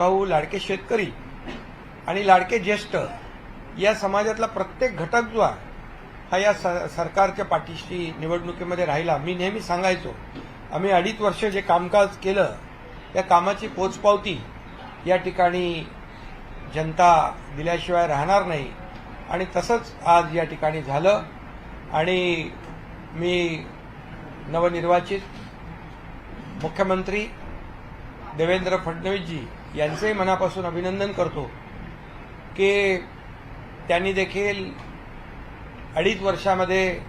भाऊ लाडके शेतकरी आणि लाडके ज्येष्ठ या समाजातला प्रत्येक घटक जो आहे हा या स- सरकारच्या पाठीशी निवडणुकीमध्ये राहिला. मी नेहमी सांगायचो आम्ही अडीच वर्ष जे कामकाज केलं या कामाची पोचपावती या ठिकाणी जनता दिल्याशिवाय राहणार नाही. आणि तसंच आज या ठिकाणी झालं. आणि मी नवनिर्वाचित मुख्यमंत्री देवेंद्र फडणवीसजी यांचंही मनापासून अभिनंदन करतो की त्यांनी देखील अडीच वर्षामध्ये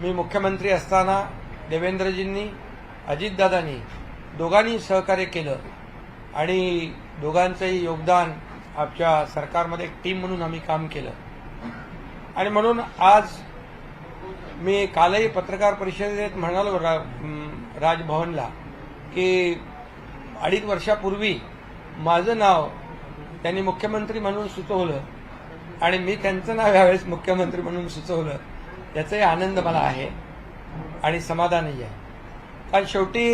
मी मुख्यमंत्री असताना देवेंद्रजींनी अजितदादांनी दोघांनी सहकार्य केलं आणि दोघांचंही योगदान आमच्या सरकारमध्ये एक टीम म्हणून आम्ही काम केलं. आणि म्हणून आज मी कालही पत्रकार परिषदेत म्हणालो रा, राजभवनला की अडीच वर्षापूर्वी माझं नाव त्यांनी मुख्यमंत्री म्हणून सुचवलं आणि मी त्यांचं नाव यावेळेस मुख्यमंत्री म्हणून सुचवलं याचाही आनंद मला आहे आणि समाधानही आहे. कारण शेवटी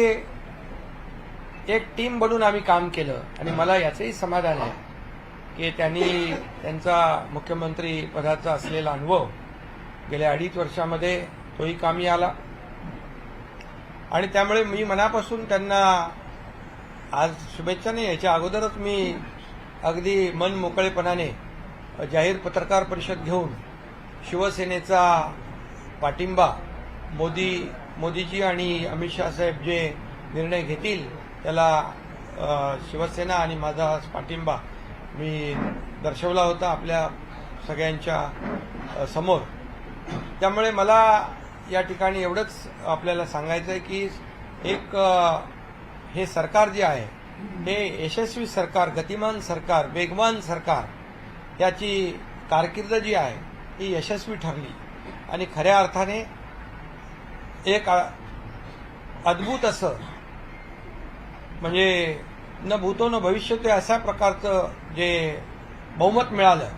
एक टीम बनून आम्ही काम केलं आणि मला याचंही समाधान आहे की त्यांनी त्यांचा मुख्यमंत्री पदाचा असलेला अनुभव गेल्या अडीच वर्षामध्ये तोही कामी आला. आणि त्यामुळे मी मनापासून त्यांना आज शुभेच्छा नाही याच्या अगोदरच मी अगदी मन मोकळेपणाने जाहीर पत्रकार परिषद घेऊन शिवसेनेचा पाठिंबा मोदी मोदीजी आणि अमित शहा साहेब जे निर्णय घेतील त्याला शिवसेना आणि माझा पाठिंबा मी दर्शवला होता आपल्या सगळ्यांच्या समोर. त्यामुळे मला या ठिकाणी एवढंच आपल्याला सांगायचं आहे की एक हे सरकार जे आहे हे यशस्वी सरकार गतिमान सरकार वेगवान सरकार याची कारकीर्द जी आहे ही यशस्वी ठरली. आणि खऱ्या अर्थाने एक अद्भुत असं म्हणजे न भूतो न भविष्य ते अशा प्रकारचं जे बहुमत मिळालं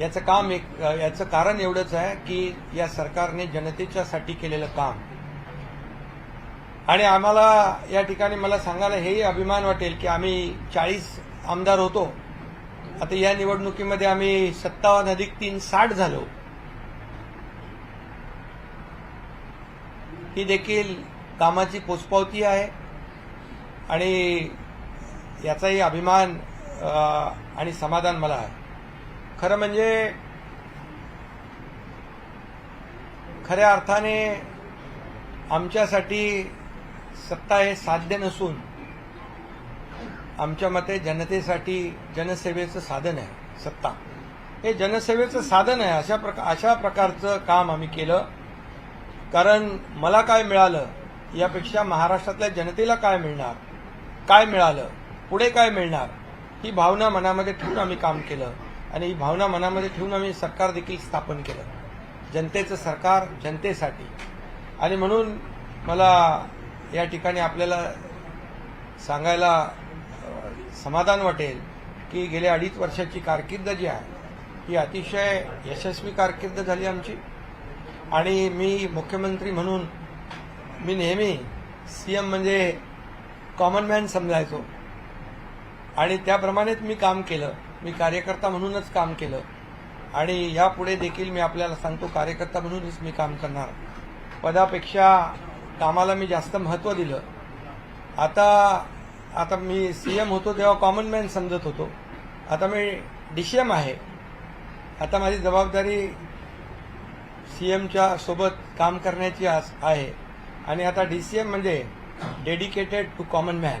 याचं काम एक याचं कारण एवढंच आहे की या सरकारने जनतेच्यासाठी केलेलं काम. आणि आम्हाला या ठिकाणी मला सांगायला हेही अभिमान वाटेल की आम्ही चाळीस आमदार होतो. आता या निवडणुकीमध्ये आम्ही सत्तावन्न अधिक तीन साठ झालो. ही देखील कामाची पोचपावती आहे. आणि याचाही अभिमान आणि समाधान मला आहे. खरं म्हणजे खऱ्या अर्थाने आमच्यासाठी सत्ता हे साध्य नसून आमच्या मते जनतेसाठी जनसेवेचं साधन आहे सत्ता. हे जनसेवेचं साधन आहे अशा प्रकार अशा प्रकारचं काम आम्ही केलं. कारण मला काय मिळालं यापेक्षा महाराष्ट्रातल्या जनतेला काय मिळणार काय मिळालं पुढे काय मिळणार ही भावना मनामध्ये ठेवून आम्ही काम केलं. आणि ही भावना मनामध्ये ठेवून आम्ही सरकार देखील स्थापन केलं. जनतेचं सरकार जनतेसाठी. आणि म्हणून मला या ठिकाणी आपल्याला सांगायला समाधान वाटेल की गेल्या अडीच वर्षाची कारकीर्द जी आहे ही अतिशय यशस्वी कारकीर्द झाली आमची. आणि मी मुख्यमंत्री म्हणून मी नेहमी सी एम म्हणजे कॉमन मॅन समजायचो. आणि त्याप्रमाणेच मी काम केलं. मी कार्यकर्ता म्हणूनच काम केलं. आणि यापुढे देखील मी आपल्याला सांगतो कार्यकर्ता म्हणूनच मी काम करणार. पदापेक्षा कामाला मी जास्त महत्त्व दिलं. आता आता मी सी एम होतो तेव्हा कॉमन मॅन समजत होतो. आता मी डी सी एम आहे. आता माझी जबाबदारी सी एमच्या सोबत काम करण्याची आस- आहे. आणि आता डी सी एम म्हणजे dedicated to common man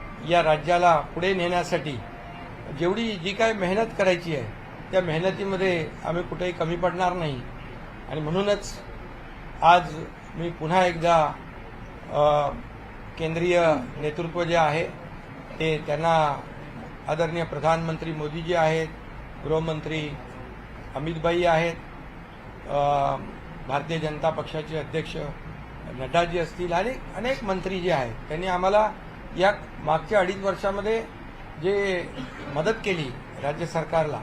या राज्याला पुढे नेण्यासाठी जेवढी जी काय मेहनत करायची आहे त्या मेहनतीमध्ये आम्ही कुठेही कमी पडणार नाही. आणि म्हणूनच आज मी पुन्हा एकदा केंद्रीय नेतृत्व जे आहे ते त्यांना आदरणीय प्रधानमंत्री मोदीजी आहेत गृहमंत्री अमितभाई आहेत भारतीय जनता पक्षाचे अध्यक्ष नड्डाजी असतील आणि अनेक मंत्री जे आहेत त्यांनी आम्हाला या मागच्या अडीच वर्षामध्ये जे मदत केली राज्य सरकारला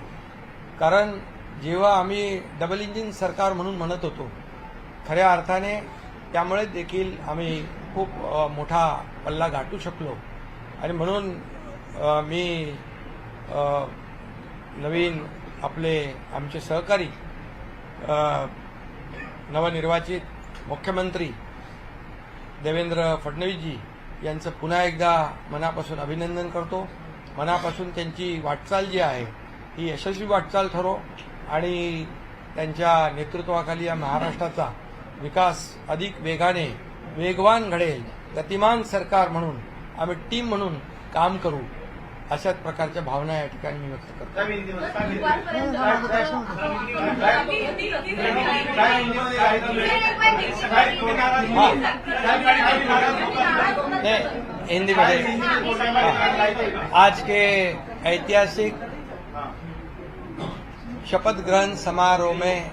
कारण जेव्हा आम्ही डबल इंजिन सरकार म्हणून म्हणत होतो खऱ्या अर्थाने त्यामुळे देखील आम्ही खूप मोठा पल्ला गाठू शकलो. आणि म्हणून मी नवीन आपले आमचे सहकारी नवनिर्वाचित मुख्यमंत्री देवेंद्र फडणवीसजी यांचं पुन्हा एकदा मनापासून अभिनंदन करतो. मनापासून त्यांची वाटचाल जी आहे ही यशस्वी वाटचाल ठरो आणि त्यांच्या नेतृत्वाखाली या महाराष्ट्राचा विकास अधिक वेगाने वेगवान घडेल. गतिमान सरकार म्हणून आम्ही टीम म्हणून काम करू. अशाच प्रकारच्या भावना या ठिकाणी मी व्यक्त करतो हिंदी- हा. में? आज के ऐतिहासिक हा. शपथ ग्रहण समारोह में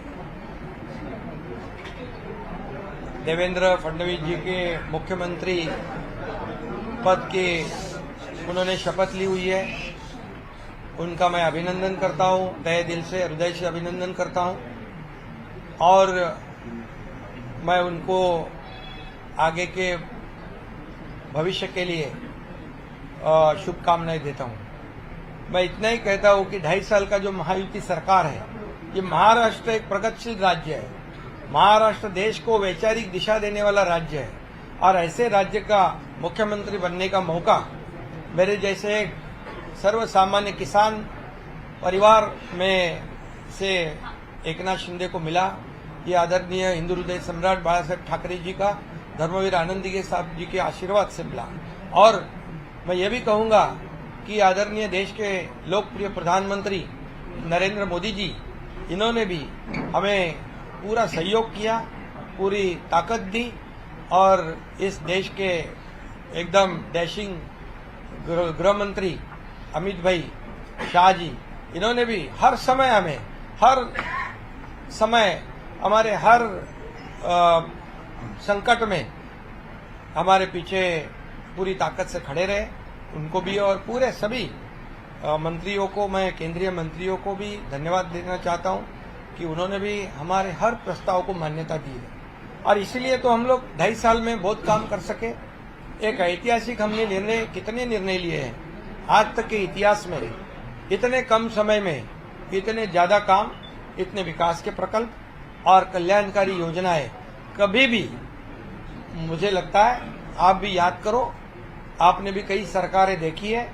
देवेंद्र फडणवीस जी के मुख्यमंत्री पद के उन्होंने शपथ ली हुई है। उनका मैं अभिनंदन करता हूँ तय दिल से, हृदय से अभिनंदन करता हूँ। और मैं उनको आगे के भविष्य के लिए शुभकामनाएँ देता हूँ। मैं इतना ही कहता हूँ कि ढाई साल का जो महायुति सरकार है, ये महाराष्ट्र एक प्रगतिशील राज्य है। महाराष्ट्र देश को वैचारिक दिशा देने वाला राज्य है। और ऐसे राज्य का मुख्यमंत्री बनने का मौका मेरे जैसे एक सर्व सामान्य किसान परिवार में से एकनाथ शिंदे को मिला। ये आदरणीय हिंदू हृदय सम्राट बाला साहेब ठाकरे जी का, धर्मवीर आनंदी के साहब जी के आशीर्वाद से मिला। और मैं ये भी कहूँगा कि आदरणीय देश के लोकप्रिय प्रधानमंत्री नरेंद्र मोदी जी, इन्होंने भी हमें पूरा सहयोग किया, पूरी ताकत दी और इस देश के एकदम डैशिंग गृह मंत्री अमित भाई शाह जी इन्होंने भी हर समय हमें हर समय हमारे हर अ, संकट में हमारे पीछे पूरी ताकत से खड़े रहे उनको भी और पूरे सभी मंत्रियों को मैं केंद्रीय मंत्रियों को भी धन्यवाद देना चाहता हूँ कि उन्होंने भी हमारे हर प्रस्ताव को मान्यता दी है। और इसलिए तो हम लोग ढाई साल में बहुत काम कर सके एक ऐतिहासिक हमने निर्णय, कितने निर्णय लिए हैं? आज तक के इतिहास में, इतने कम समय में, इतने ज़्यादा काम, इतने विकास के प्रकल्प और कल्याणकारी योजनाएँ कभी भी मुझे लगता है, आप भी याद करो, आपने भी कई सरकारें देखी है।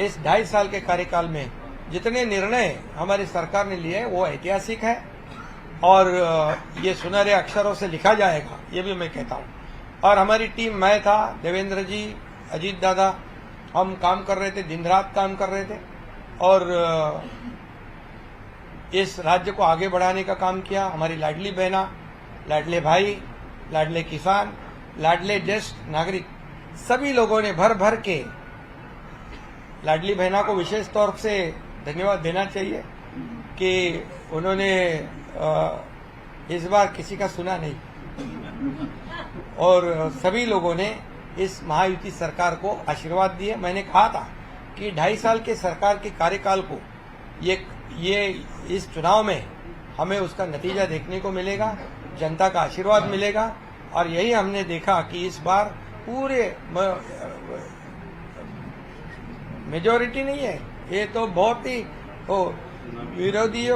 इस ढाई साल के कार्यकाल में जितने निर्णय हमारी सरकार ने लिए वो ऐतिहासिक है। और ये सुनहरे अक्षरों से लिखा जाएगा, ये भी मैं कहता हूँ। और हमारी टीम, मैं था, देवेंद्र जी, अजीत दादा, हम काम कर रहे थे, दिन रात काम कर रहे थे, और इस राज्य को आगे बढ़ाने का काम किया, हमारी लाडली बहना, लाडले भाई, लाडले किसान, लाडले ज्येष्ठ नागरिक, सभी लोगों ने भर भर के लाडली बहना को विशेष तौर से धन्यवाद देना चाहिए कि उन्होंने इस बार किसी का सुना नहीं। और सभी लोगों ने इस महायुति सरकार को आशीर्वाद दिए। मैंने कहा था कि ढाई साल के सरकार के कार्यकाल को ये ये इस चुनाव में हमें उसका नतीजा देखने को मिलेगा जनता का आशीर्वाद मिलेगा और यही हमने देखा कि इस बार पूरे मेजोरिटी नहीं है। ये तो बहुत ही विरोधी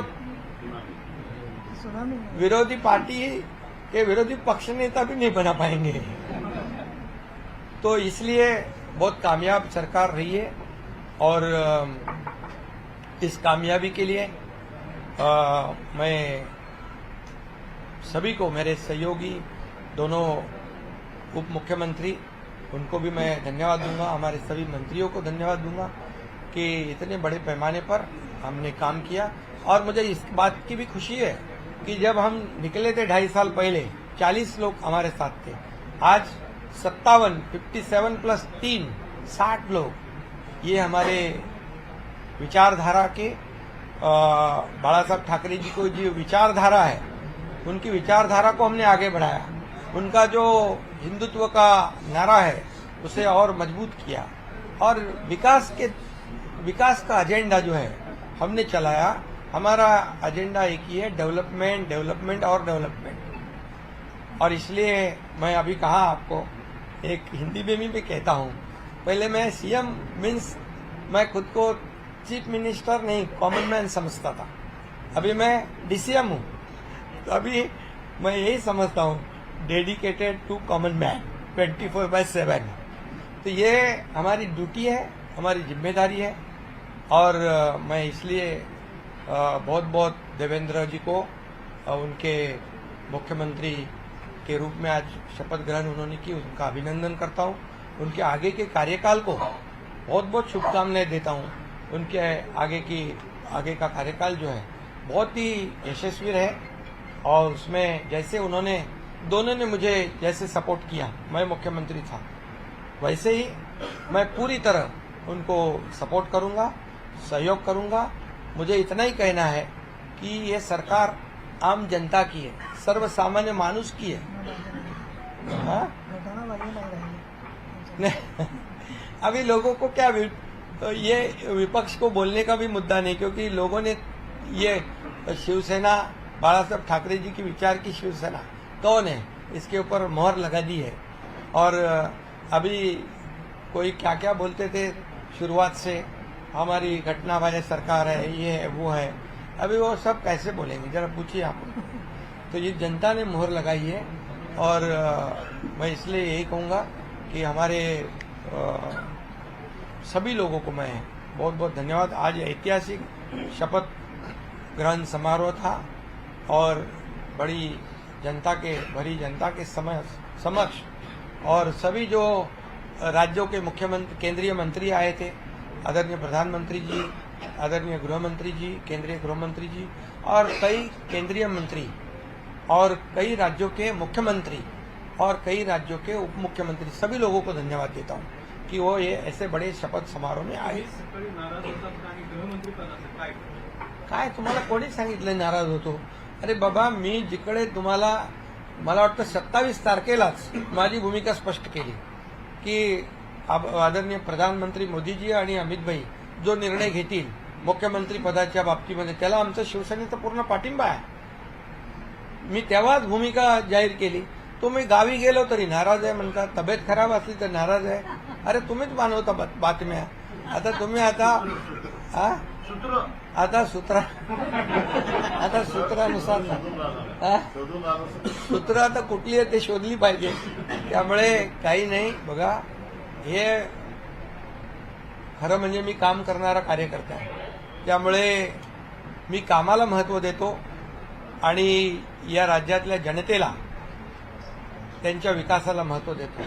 विरोधी पार्टी के विरोधी पक्ष नेता भी नहीं बना पाएँगे। तो इसलिए बहुत कामयाब सरकार रही है और इस कामयाबी के लिए अ, मैं सभी को मेरे सहयोगी दोनों उप मुख्यमंत्री उनको भी मैं धन्यवाद दूँगा हमारे सभी मंत्रियों को धन्यवाद दूँगा कि इतने बड़े पैमाने पर हमने काम किया। और मुझे इस बात की भी खुशी है कि जब हम निकले थे ढाई साल पहले 40 लोग हमारे साथ थे। आज सत्तावन फिफ्टी सेवन प्लस तीन, साठ लोग। ये हमारे विचारधारा के बाला साहब ठाकरे जी को जो विचारधारा है, उनकी विचारधारा को हमने आगे बढ़ाया। उनका जो हिंदुत्व का नारा है, उसे और मज़बूत किया। और विकास के, विकास का एजेंडा जो है, हमने चलाया। हमारा एजेंडा एक ही है डेवलपमेंट डेवलपमेंट और डेवलपमेंट और इसलिए मैं अभी कहा आपको, एक हिंदी में भी कहता हूँ, पहले मैं सीएम मीन्स मैं खुद को चीफ मिनिस्टर नहीं कॉमन मैन समझता था. अभी मैं डीसीएम हूँ तो अभी मैं यही समझता हूँ dedicated to common man twenty four by seven तो ये हमारी ड्यूटी है, हमारी ज़िम्मेदारी है, और मैं इसलिए बहुत बहुत देवेंद्र जी को उनके मुख्यमंत्री के रूप में आज शपथ ग्रहण उन्होंने की, उनका अभिनंदन करता हूँ। उनके आगे के कार्यकाल को बहुत बहुत शुभकामनाएँ देता हूँ। उनके आगे की, आगे का कार्यकाल जो है, बहुत ही यशस्वी रहे और उसमें जैसे उन्होंने, दोनों ने मुझे जैसे सपोर्ट किया, मैं मुख्यमंत्री था, वैसे ही मैं पूरी तरह उनको सपोर्ट करूँगा, सहयोग करूँगा मुझे इतना ही कहना है कि ये सरकार आम जनता की है सर्व सामान्य मानुष की है। हाँ? अभी लोगों को क्या ये विपक्ष को बोलने का भी मुद्दा नहीं, क्योंकि लोगों ने ये शिवसेना बाला साहब ठाकरे जी की विचार की शिवसेना, कौन है? इसके ऊपर मोहर लगा दी है। और अभी कोई क्या क्या बोलते थे शुरुआत से? हमारी घटना वाले सरकार है, ये है, वो है। अभी वो सब कैसे बोलेंगे? जरा पूछिए आप। तो ये जनता ने मोहर लगाई है और मैं इसलिए यही कहूँगा कि हमारे सभी लोगों को मैं बहुत बहुत धन्यवाद। आज ऐतिहासिक शपथ ग्रहण समारोह था और बड़ी जनता के, भरी जनता के समक्ष और सभी जो राज्यों के मुख्यमंत्री, केंद्रीय मंत्री आए थे आदरणीय प्रधानमंत्री जी आदरणीय गृहमंत्री जी केंद्रीय गृहमंत्री जी और कई केंद्रीय मंत्री और कई राज्यों के मुख्यमंत्री और कई राज्यों के उप मुख्यमंत्री सभी लोगों को धन्यवाद देता हूँ कि वो ये ऐसे बड़े शपथ समारोह में आए। काय तुम्हाला कोणी सांगितलं नाराज होतो? अरे बाबा मी जिकडे तुम्हाला मला वाटतं सत्तावीस तारखेलाच माझी भूमिका स्पष्ट केली की आदरणीय प्रधानमंत्री मोदीजी आणि अमित भाई जो निर्णय घेतील मुख्यमंत्री पदाच्या बाबतीमध्ये त्याला आमचा शिवसेनेचा पूर्ण पाठिंबा आहे. मी तेव्हाच भूमिका जाहीर केली. तुम्ही गावी गेलो तरी नाराज आहे म्हणतात तब्येत खराब असली तर नाराज आहे. अरे तुम्हीच मानवता बातम्या. आता तुम्ही आता हा आता सूत्रा आता सूत्रानुसार सूत्र आता कुठली आहे ते शोधली पाहिजे. त्यामुळे काही नाही. बघा हे खरं म्हणजे मी काम करणारा कार्यकर्ता आहे. त्यामुळे मी कामाला महत्त्व देतो आणि या राज्यातल्या जनतेला त्यांच्या विकासाला महत्त्व देतो.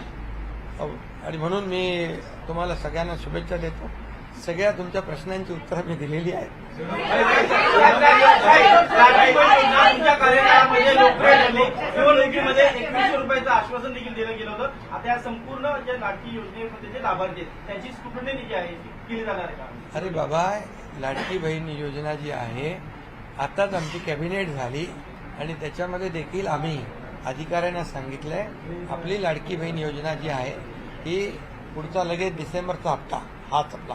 आणि म्हणून मी तुम्हाला सगळ्यांना शुभेच्छा देतो. सगळ्या तुमच्या प्रश्नांची उत्तरं मी दिलेली आहेत. एकवीसशे रुपयाचं आश्वासन देखील दिलं गेलं होतं आता या संपूर्ण लाडकी योजनेमध्ये जे लाभार्थी आहेत त्यांची जी आहे केली जाणार आहे अरे बाबा लाडकी बहीण योजना जी आहे आताच आमची कॅबिनेट झाली आणि त्याच्यामध्ये देखील आम्ही अधिकाऱ्यांना सांगितलंय आपली लाडकी बहीण योजना जी आहे ही पुढचा लगेच डिसेंबरचा हप्ता हाच आपला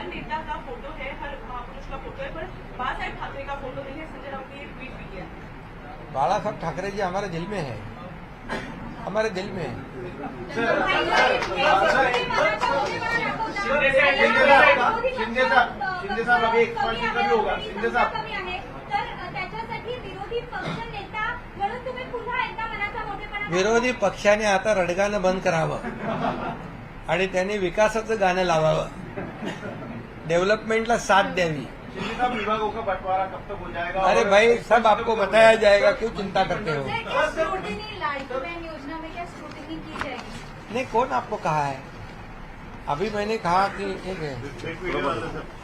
हर नेता का फोटो है? हर महापुरुष का फोटो है पर बाला साहेब ठाकरे का फोटो नहीं है संजय राउत ने ट्वीट भी किया बाला साहब ठाकरे जी हमारे दिल में है। हमारे दिल में शिंदे साहब शिंदे साहब शिंदे साहब अभी एक्सपांशन कभी होगा शिंदे साहब विरोधी पक्षाने आता रडगाणं बंद करावं. आणि त्यांनी विकासाचं गाणं लावावं. डेव्हलपमेंटला साथ द्यावी. शिंदे साहब विभागों का बंटवारा कब तक हो जाएगा अरे भाई सब आपको बताया जाएगा क्यों चिंता करते हो? सर, क्या स्क्रूटिनी लाडली बहन योजना में क्या स्क्रूटिनी की जाएगी? नहीं कौन आपको कहा है? अभी मैंने कहा कि एक है?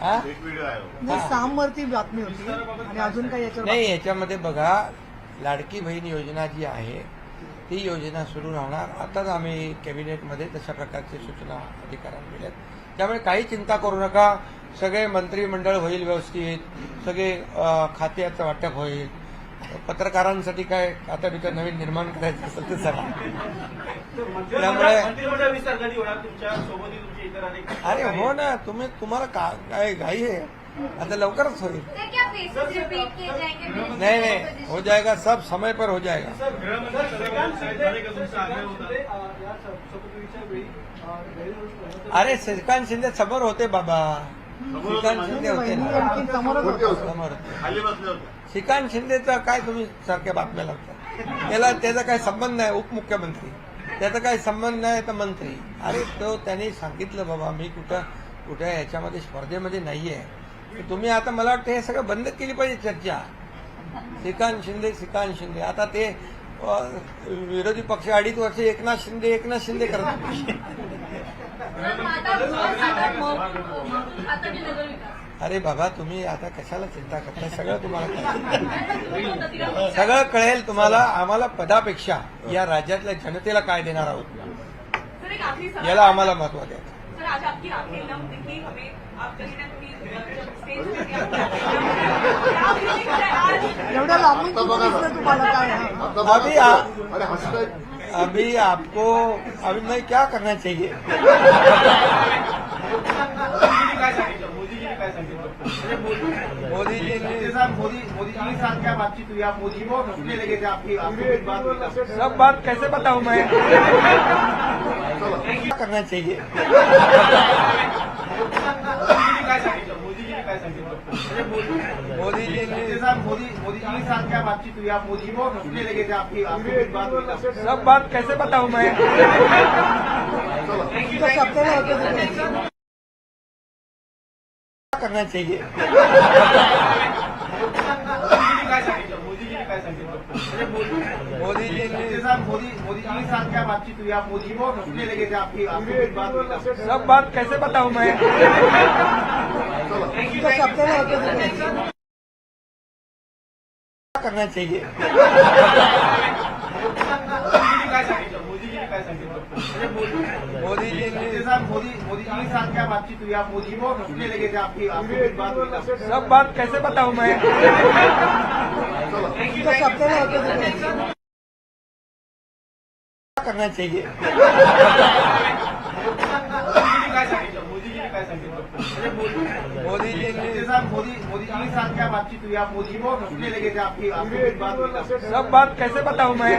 हा? आहे सामवरती बातमी होती आणि अजून काही नाही याच्यामध्ये बघा लाडकी बहीण योजना जी आहे ती योजना सुरू राहणार. आताच आम्ही कॅबिनेटमध्ये तशा प्रकारची सूचना अधिकाऱ्यांना दिल्यात. त्यामुळे काही चिंता करू नका. सगळे मंत्रिमंडळ होईल व्यवस्थित सगळे खात्याचं वाटप होईल. पत्रकारांसाठी काय आता तिथं नवीन निर्माण करायचं असेल ते सांगा त्यामुळे- अरे हो ना तुम्ही तुम्हाला का काय घाई आहे? आता लवकरच होईल. नाही नाही हो जाएगा सब समय पर हो जाएगा अरे श्रीकांत शिंदे समोर होते बाबा. श्रीकांत शिंदे होते ना? समोर श्रीकांत शिंदेचा काय तुम्ही सारख्या बातम्या लावता? त्याला त्याचा काय संबंध नाही उपमुख्यमंत्री? त्याचा काय संबंध नाही तर मंत्री? अरे तो त्यांनी सांगितलं बाबा मी कुठं कुठं याच्यामध्ये स्पर्धेमध्ये नाहीये. तर तुम्ही आता मला वाटतं हे सगळं बंद केली पाहिजे चर्चा. श्रीकांत शिंदे श्रीकांत शिंदे. आता ते विरोधी पक्ष अडीच वर्ष एकनाथ शिंदे एकनाथ शिंदे करत अरे बाबा तुम्ही आता कशाला चिंता करताय? सगळं तुम्हाला. सगळं कळेल तुम्हाला. आम्हाला पदापेक्षा या राज्यातल्या जनतेला काय देणार आहोत? सर एक आखिरी सवाल याला आम्हाला महत्त्व द्यायचं आज एवढ्या लांबून तुम्हाला काय? अभी आपको अभी मैं क्या करना चाहिए? मोदी- मोदी जी ने मोदी मोदी जी के साथ क्या बातचीत हुई? आप मोदी को हंसने लगे थे आपकी आपकी बात सब बात कैसे बताऊँ मैं? क्या करना चाहिए? मोदी- मोदी जी ने मोदी मोदी जी के साथ क्या बातचीत हुई? आप मोदी को हंसने लगे थे आपकी आपकी बात सब बात कैसे बताऊँ मैं? करना चाहिए? मोदी- जी ने मोदी मोदी जी के साथ क्या बातचीत हुई? आप मोदी को हंसने लगे थे आपकी आपकी बात। सब बात कैसे बताऊँ मैं? करना चाहिए मोदीजींनी काय सांगितलं मोदीजींनी काय सांगितलं म्हणजे मोदी- मोदी जी शिंदे ने साहब मोदी मोदी जी के साथ क्या बातचीत हुई आप मोदी को हंसने लगे थे आपकी आपकी कुछ बात हुई था। सब बात कैसे बताऊं मैं चला तुमच्या सत्तेला होते तुम्ही. क्या करना चाहिए मोदी- जी के साथ मोदी मोदी जी के साथ क्या बातचीत हुई? आप मोदी को हंसने लगे थे आपकी आपकी बात सब बात कैसे बताऊँ मैं?